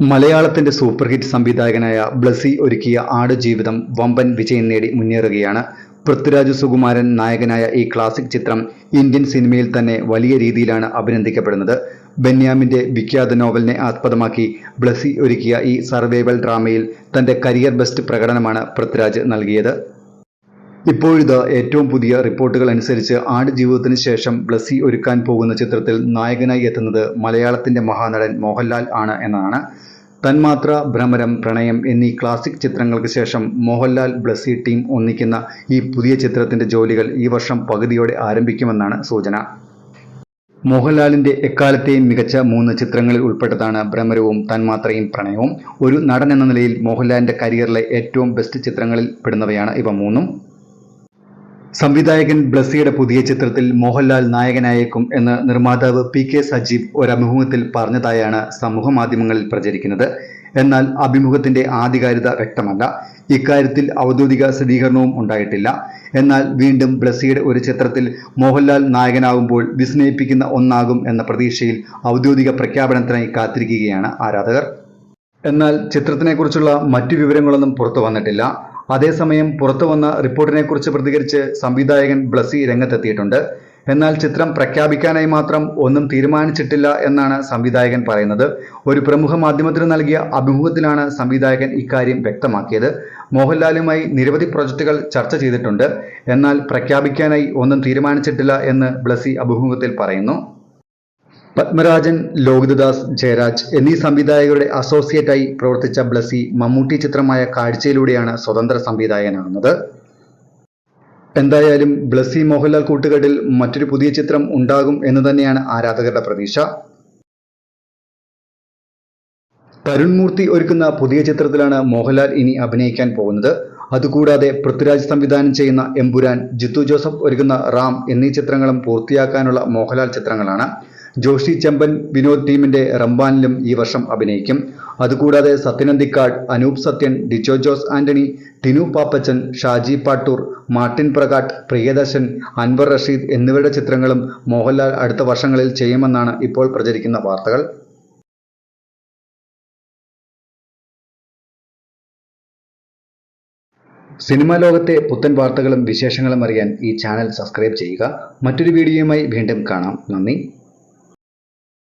മലയാളത്തിന്റെ super hit സംവിധായകനായ ബ്ലസി ഒരുക്കിയ ആടുജീവിതം വമ്പൻ വിജയം നേടി മുന്നേറുകയാണ്. പൃഥ്വിരാജ് സുകുമാരൻ നായകനായ ഈ ക്ലാസിക് ചിത്രം ഇന്ത്യൻ സിനിമയിൽ തന്നെ വലിയ രീതിയിലാണ് അഭിനന്ദിക്കപ്പെടുന്നത്. ബെന്യാമിന്റെ വിഖ്യാത നോവലിനെ ആസ്പദമാക്കി ബ്ലസി ഒരുക്കിയ ഈ സർവൈവൽ ഡ്രാമയിൽ തന്റെ കരിയർ ബെസ്റ്റ് പ്രകടനമാണ് പൃഥ്വിരാജ് നൽകിയത്. ഇപ്പോഴിത് ഏറ്റവും പുതിയ റിപ്പോർട്ടുകൾ അനുസരിച്ച് ആടുജീവിതത്തിന് ശേഷം ബ്ലസ്സി ഒരുക്കാൻ പോകുന്ന ചിത്രത്തിൽ നായകനായി എത്തുന്നത് മലയാളത്തിന്റെ മഹാനടൻ മോഹൻലാൽ ആണ് എന്നതാണ് തന്മാത്ര ഭ്രമരം പ്രണയം എന്നീ ക്ലാസിക് ചിത്രങ്ങൾക്ക് ശേഷം മോഹൻലാൽ ബ്ലസ്സി ടീം ഒന്നിക്കുന്ന ഈ പുതിയ ചിത്രത്തിന്റെ ജോലികൾ ഈ വർഷം പകുതിയോടെ ആരംഭിക്കുമെന്നാണ് സൂചന. മോഹൻലാലിന്റെ എക്കാലത്തെയും മികച്ച മൂന്ന് ചിത്രങ്ങളിൽ ഉൾപ്പെട്ടതാണ് ഭ്രമരവും തന്മാത്രയും പ്രണയവും. ഒരു നടൻ എന്ന നിലയിൽ മോഹൻലാലിന്റെ കരിയറിലെ ഏറ്റവും ബെസ്റ്റ് ചിത്രങ്ങളിൽ പെടുന്നവയാണ് ഇവ മൂന്നും. സംവിധായകൻ ബ്ലസ്സിയുടെ പുതിയ ചിത്രത്തിൽ മോഹൻലാൽ നായകനായേക്കും എന്ന് നിർമ്മാതാവ് പി കെ സജീവ് ഒരഭിമുഖത്തിൽ പറഞ്ഞതായാണ് സമൂഹ മാധ്യമങ്ങളിൽ പ്രചരിക്കുന്നത്. എന്നാൽ അഭിമുഖത്തിന്റെ ആധികാരികത വ്യക്തമല്ല. ഇക്കാര്യത്തിൽ ഔദ്യോഗിക സ്ഥിരീകരണവും ഉണ്ടായിട്ടില്ല. എന്നാൽ വീണ്ടും ബ്ലസ്സിയുടെ ഒരു ചിത്രത്തിൽ മോഹൻലാൽ നായകനാകുമ്പോൾ വിസ്മയിപ്പിക്കുന്ന ഒന്നാകും എന്ന പ്രതീക്ഷയിൽ ഔദ്യോഗിക പ്രഖ്യാപനത്തിനായി കാത്തിരിക്കുകയാണ് ആരാധകർ. എന്നാൽ ചിത്രത്തിനെക്കുറിച്ചുള്ള മറ്റു വിവരങ്ങളൊന്നും പുറത്തു വന്നിട്ടില്ല. അതേസമയം പുറത്തു വന്ന റിപ്പോർട്ടിനെക്കുറിച്ച് പ്രതികരിച്ച് സംവിധായകൻ ബ്ലസി രംഗത്തെത്തിയിട്ടുണ്ട്. എന്നാൽ ചിത്രം പ്രഖ്യാപിക്കാനായി മാത്രം ഒന്നും തീരുമാനിച്ചിട്ടില്ല എന്നാണ് സംവിധായകൻ പറയുന്നത്. ഒരു പ്രമുഖ മാധ്യമത്തിന് നൽകിയ അഭിമുഖത്തിലാണ് സംവിധായകൻ ഇക്കാര്യം വ്യക്തമാക്കിയത്. മോഹൻലാലുമായി നിരവധി പ്രൊജക്ടുകൾ ചർച്ച ചെയ്തിട്ടുണ്ട്. എന്നാൽ പ്രഖ്യാപിക്കാനായി ഒന്നും തീരുമാനിച്ചിട്ടില്ല എന്ന് ബ്ലസി അഭിമുഖത്തിൽ പറയുന്നു. പത്മരാജൻ ലോകിതദാസ് ജയരാജ് എന്നീ സംവിധായകരുടെ അസോസിയേറ്റായി പ്രവർത്തിച്ച ബ്ലസി മമ്മൂട്ടി ചിത്രമായ കാഴ്ചയിലൂടെയാണ് സ്വതന്ത്ര സംവിധായകനാകുന്നത്. എന്തായാലും ബ്ലസി മോഹൻലാൽ കൂട്ടുകെട്ടിൽ മറ്റൊരു പുതിയ ചിത്രം ഉണ്ടാകും എന്ന് തന്നെയാണ് ആരാധകരുടെ പ്രതീക്ഷ. തരുൺ മൂർത്തി ഒരുക്കുന്ന പുതിയ ചിത്രത്തിലാണ് മോഹൻലാൽ ഇനി അഭിനയിക്കാൻ പോകുന്നത്. അതുകൂടാതെ പൃഥ്വിരാജ് സംവിധാനം ചെയ്യുന്ന എമ്പുരാൻ ജിത്തു ജോസഫ് ഒരുക്കുന്ന റാം എന്നീ ചിത്രങ്ങളും പൂർത്തിയാക്കാനുള്ള മോഹൻലാൽ ചിത്രങ്ങളാണ്. ജോഷി ചെമ്പൻ വിനോദ് ടീമിന്റെ റംബാനിലും ഈ വർഷം അഭിനയിക്കും. അതുകൂടാതെ സത്യനന്ദിക്കാട് അനൂപ് സത്യൻ ഡിജോ ജോസ് ആന്റണി ടിനു പാപ്പച്ചൻ ഷാജി പാട്ടൂർ മാർട്ടിൻ പ്രകാട്ട് പ്രിയദർശൻ അൻവർ റഷീദ് എന്നിവരുടെ ചിത്രങ്ങളും മോഹൻലാൽ അടുത്ത വർഷങ്ങളിൽ ചെയ്യുമെന്നാണ് ഇപ്പോൾ പ്രചരിക്കുന്ന വാർത്തകൾ. സിനിമാ ലോകത്തെ പുത്തൻ വാർത്തകളും വിശേഷങ്ങളും അറിയാൻ ഈ ചാനൽ സബ്സ്ക്രൈബ് ചെയ്യുക. മറ്റൊരു വീഡിയോയുമായി വീണ്ടും കാണാം. നന്ദി.